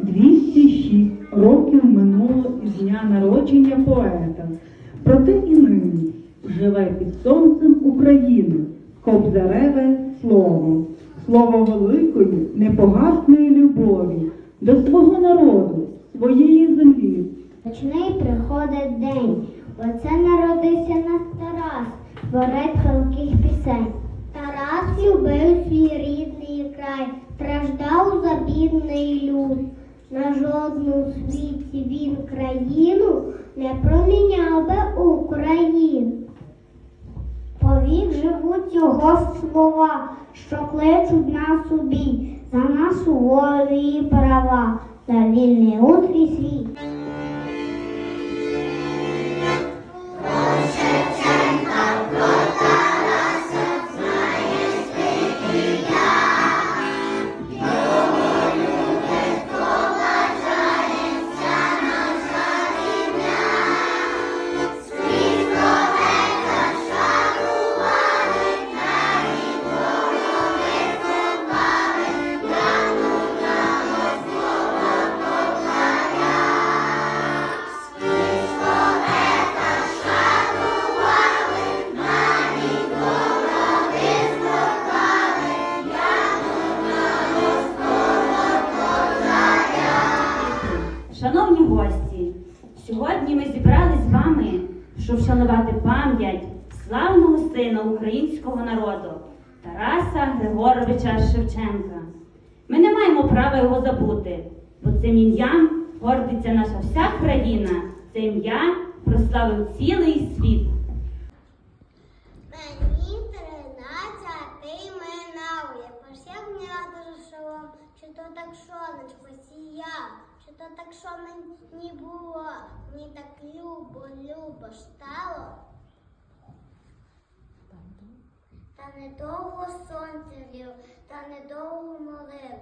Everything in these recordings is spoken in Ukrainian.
206 років минуло із дня народження поета. Проте і нині живе під сонцем України Кобзареве слово, слово великої, непогасної любові до свого народу, своєї землі, Ночний приходить день, оце народився наш Тарас, творець палких пісень. Тарас любив свій рідний край, страждав за бідний люд. На жодну світі він країну не проміняв би Україну. Повік живуть його слова, що кличуть нас у бій, за нас у і права, за вільний утрій світ. Тараса Григоровича Шевченка. Ми не маємо права його забути, бо цим ім'ям гордиться наша вся країна. Це ім'я прославив цілий світ. Мені тринадцятий минав, я посягнята за селом, чи то так сонечко сіяв, чи то так що мені було, мені так любо, любо стало. Та недовго сонце лів, та недовго молив.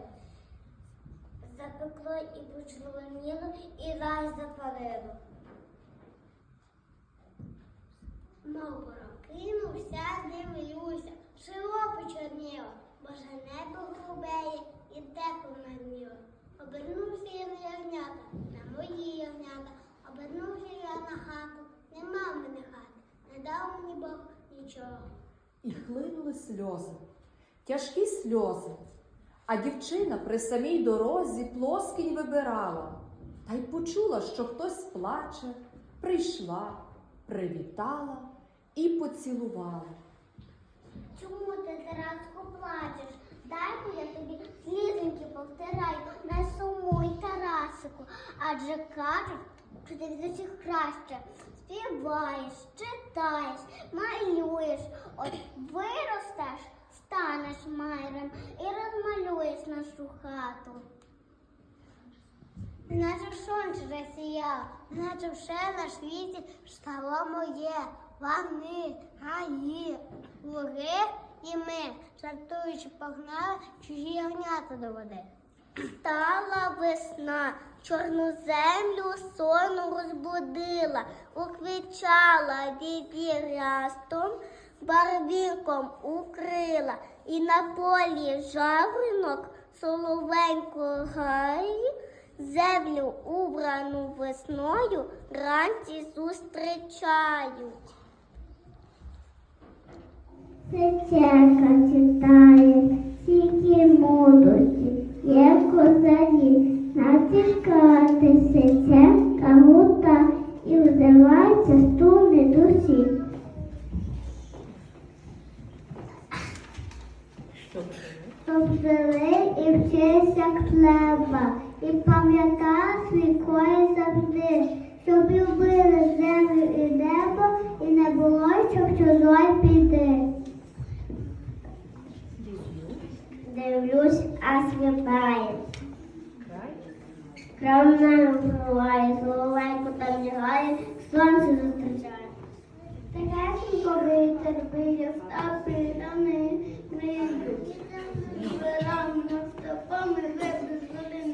Запекло і почервоніло, і рай запалило. Мов прокинувся, дивлюся, село почорніло, боже небо голубеє і тепло надміло. Обернувся я на ягнята, на мої ягнята, обернувся я на хату, нема мене хати, не дав мені Бог нічого. І хлинули сльози, тяжкі сльози. А дівчина при самій дорозі плоскінь вибирала, та й почула, що хтось плаче, прийшла, привітала і поцілувала. Чому ти, Тараску, плачеш? Дай бо я тобі слізоньки повтираю, не сумуй, Тарасику. Адже кажуть, що ти від усіх краще співаєш, читаєш, малюєш. От виростеш, станеш майрем і розмалюєш нашу хату. Наче сонце засіяло, наче все на світі стало моє. Вони, гаї, луги і ми, жартуючи погнали чужі ягнята до води. Стала весна, чорну землю сону розбудила, уквічала її рястом, барвінком укрила, і на полі жавринок соловенько гає, землю убрану весною ранці зустрічають. Сечерка читає, тільки мудрості, є в козані, натискати сечерка гута і вдивається стуни душі. Щоб жили і вчися хлеба, і пам'ятав свій край завжди, щоб любили землю і небо, і не було, щоб чужої піди. Дивлюсь, а світає. Кравна впливає, соловейку там лягає, сонце зустрічає. Такесенько вітер біля стапи, там не вийдуть. на стопами вибір зелений.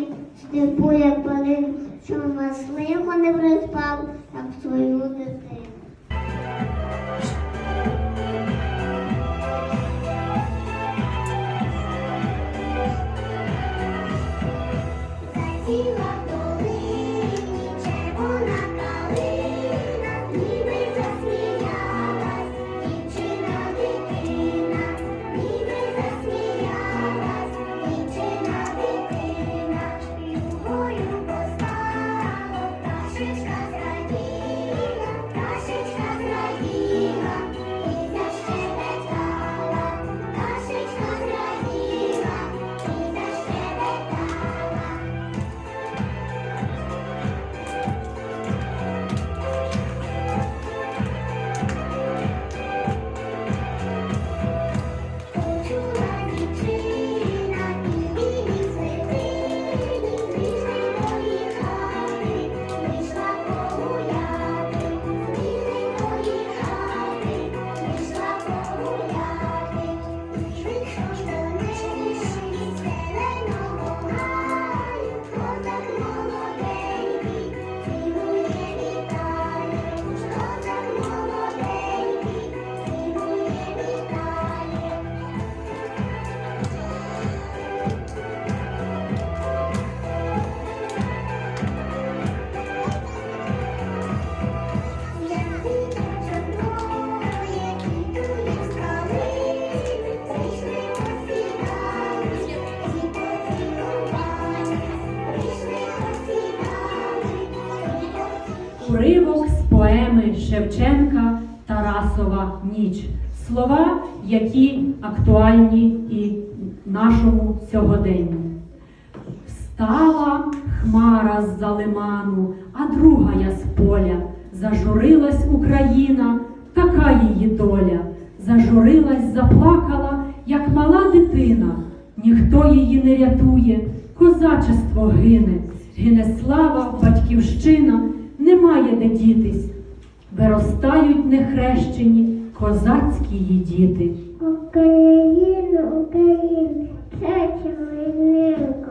Розвів, степу як полин, що вас лихо не приспав, як свою дитину. Поеми Шевченка Тарасова ніч. Слова, які актуальні і нашому сьогоденню. Встала хмара з-за лиману, а друга я з поля. Зажурилась Україна, така її доля. Зажурилась, заплакала, як мала дитина. Ніхто її не рятує, козачество гине, гине слава, батьківщина, немає де дітись. Виростають нехрещені козацькі її діти. Україну, Україну, серце війнинко,